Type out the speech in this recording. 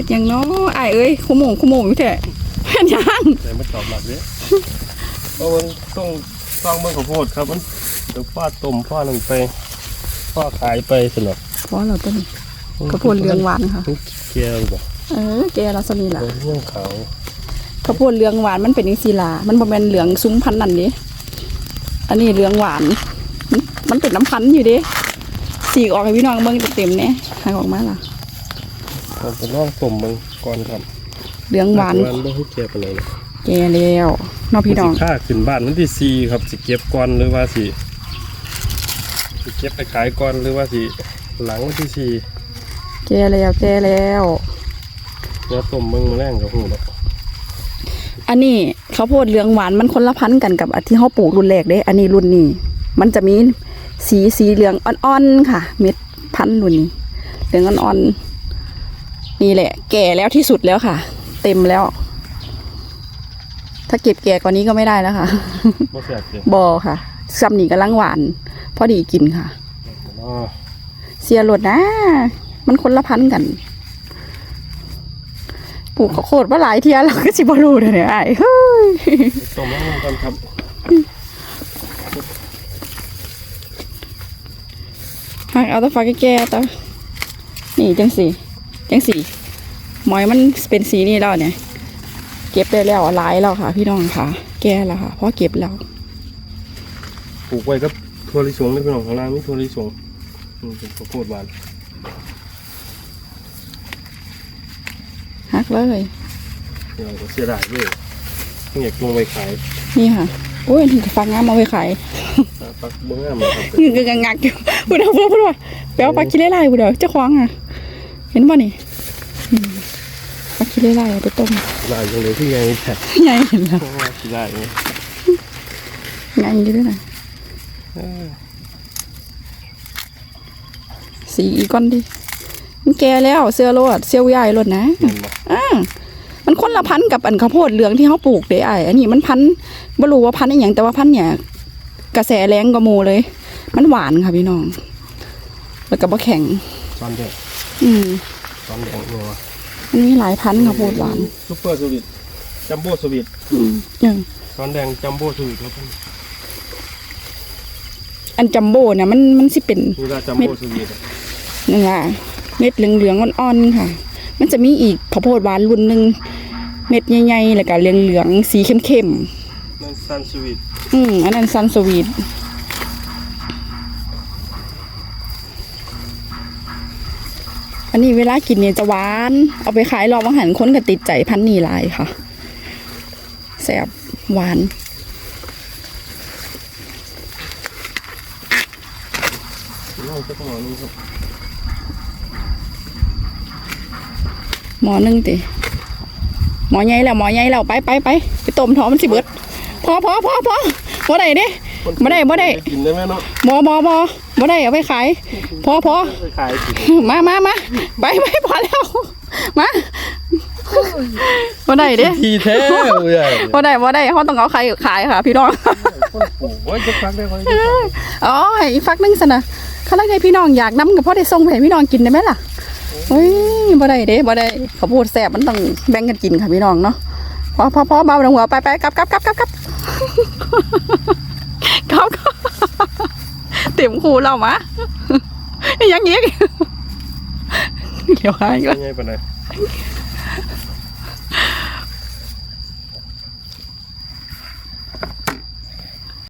ฮ็ดหยังเนาะอ้ายเอ้ยคุโมงคุโมงอยู่แท้เฮ็ดหยังแต่ไม่ตอบหลักเนี่ยเพราะมันต้องต้องเมื่อข้าวโพดครับมันเดี๋ยวป้าต้มป้าหนึ่งไปป้าขายไปสนุกพอแล้วต้นข้าวโพดเหลืองหวานค่ะเกียร์บอกเออแกแล้วสนี่ล่ะเรื่องขาวข้าวโพดเหลืองหวานมันเป็นจังซี่ล่ะมันบ่แม่นเหลืองซุ้มพันธุ์นั่นเด้อันนี้เหลืองหวานมันมันเป็นน้ำพันธุ์อยู่เด้สีกออกให้พี่น้องเบิ่งเต็มๆแหน่หางออกมาล่ะ เราจะลองต้มมันก่อนครับเหลืองหวานวันไม่ให้เกียร์ไปเลยนะแกแล้วเน้องพี่น้องสิค่าขึ้นบ้านวันที่สี่ครับสิเก็บก่อนหรือว่าสิสิเก็บไปขายก่อนหรือว่าสิหลังวันที่สี่แกแล้วแกแล้วเนื้อต้มมึงมาแรงกับหูแล้วอันนี้ข้าวโพดเหลืองหวานมันคนละพันธุ์กันกับอันที่เขาปลูกรุ่นแรกเด้ อันนี้รุ่นนี้ มันจะมีสีสีเหลืองอ่อนๆค่ะ เม็ดพันธุ์รุ่นนี้เหลืองอ่อนๆ นี่แหละ แก่แล้วที่สุดแล้วค่ะ เต็มแล้ว ถ้าเก็บแก่กว่านี้ก็ไม่ได้แล้วค่ะบ่แซ่บเลยบอค่ะซัมนี่กำลังหวาน พอดีกินค่ะ อ๋อเสียหลดนะ มันคนละพันธุ์กัน ปลูกข้าวโคตรมาหลายเทียแล้วก็สิบรูเลยเนี่ยไอ้ายเฮ้ยต้มแล้วมันกันครับหักเอาแตะฟ้าแก่ๆตะนี่จังสี จังสีหมอยมันเป็นสีนี่แล้วเนี่ย เก็บได้แล้วหลายแล้วค่ะ พี่น้องค่ะ แก่แล้วค่ะเพราะเก็บแล้วปลูกไว้กับถั่วลิสงนี่เป็นของข้างล่างมีถั่วลิสงอืมเป็นข้าวโพดหวานหักเลยเราก็เสียดายด้วยไม่อยากลงไปขายนี่ค่ะโอ้ยถึงฟังงามมาไว้ขายปักเบื้องหน้ามาครับยืนกังงักอยู่พูดเอาพูดเอาพูดว่าแปลว่าปลาคิเล่ไล่พูดเอาเจ้าของอะ เห็นป่ะนี่อืมปลาคิเล่ไล่เอาไปต้มลายยังเหลยที่ไงแท้ใหญ่เห็นแล้วเพราะว่าที่ได้เนี่ยใหญ่อยู่ด้วยนะเออสีอีกก้อนดิมันแก่แล้วเสื้อโลดเสื้อใหญ่โลดนะมันบอกอ่ามันคนละพันธุ์กับอันข้าวโพดเหลืองที่เขาปลูกเด้ไอ้อันนี้มันพันธุ์บ่รู้ว่าพันธุ์อหย่างแต่ว่าพันธุ์เนี่ยกระแสแรงกว่าหมูเลย มันหวานค่ะพี่น้อง แล้วก็บ่แข็งซ้อนแดง อืมซ้อนแดงเนี่ยวะมันมีหลายพันธุ์ข้าวโพดหวาน ซุปเปอร์สวิตจัมโบ้สวิตอืมอย่างซ้อนแดงจัมโบ้สวิตครับอันจัมโบ้เนี่ยมันมันสิเป็นนี่ละจัมโบ้สวิตนี่ค่ะเม็ดเหลืองๆอ่อนๆค่ะ มันจะมีอีกข้าวโพดหวานรุ่นหนึ่งเม็ดใหญ่ๆแล้วก็เหลืองๆสีเข้มนั่นซันสวิต ๆอืมอันนั้นซันสวีท นนี้เวลากินเนี่ยจะหวาน เอาไปขายรอบอาหารคนก็ติดใจพันนี่ลายค่ะแซ่บหวานหมอหนึ่งติหมอใหญ่แล้วหมอใหญ่แล้วไปไปไปไปต้มท้องมันสิเบิดพอพอพอพอบ่ได้เด้ บ่ได้บ่ได้กินได้ไหมเนาะบ่บ่บ่บ่ได้เอาไปขายพอพอไปขายกินมามามาไปไปพอแล้วมาบ่ได้เด้ทีแท้เลยบ่ได้บ่ได้เขาต้องเอาขายขายค่ะ พี่น้องคนปลูกไว้จะฟักได้คนจะฟักอ๋อให้อีกฟักหนึงซะนะเขาลักให้พี่น้องอยากนํก็พอได้ส่งไปให้พี่น้องกินได้ไหมล่ะโอ้ยบ่ได้เด้บ่ได้ข้าวโพดแซ่บมันต้องแบ่งกันกินค่ะพี่น้องเนาะพอพอพอเบาลงหัวไปไปกลับกลับกลับกลับกลับเขาก็ เต็มคูเรามะยังอีกเดี๋ยวหายก็ยังไงปะเนี่ย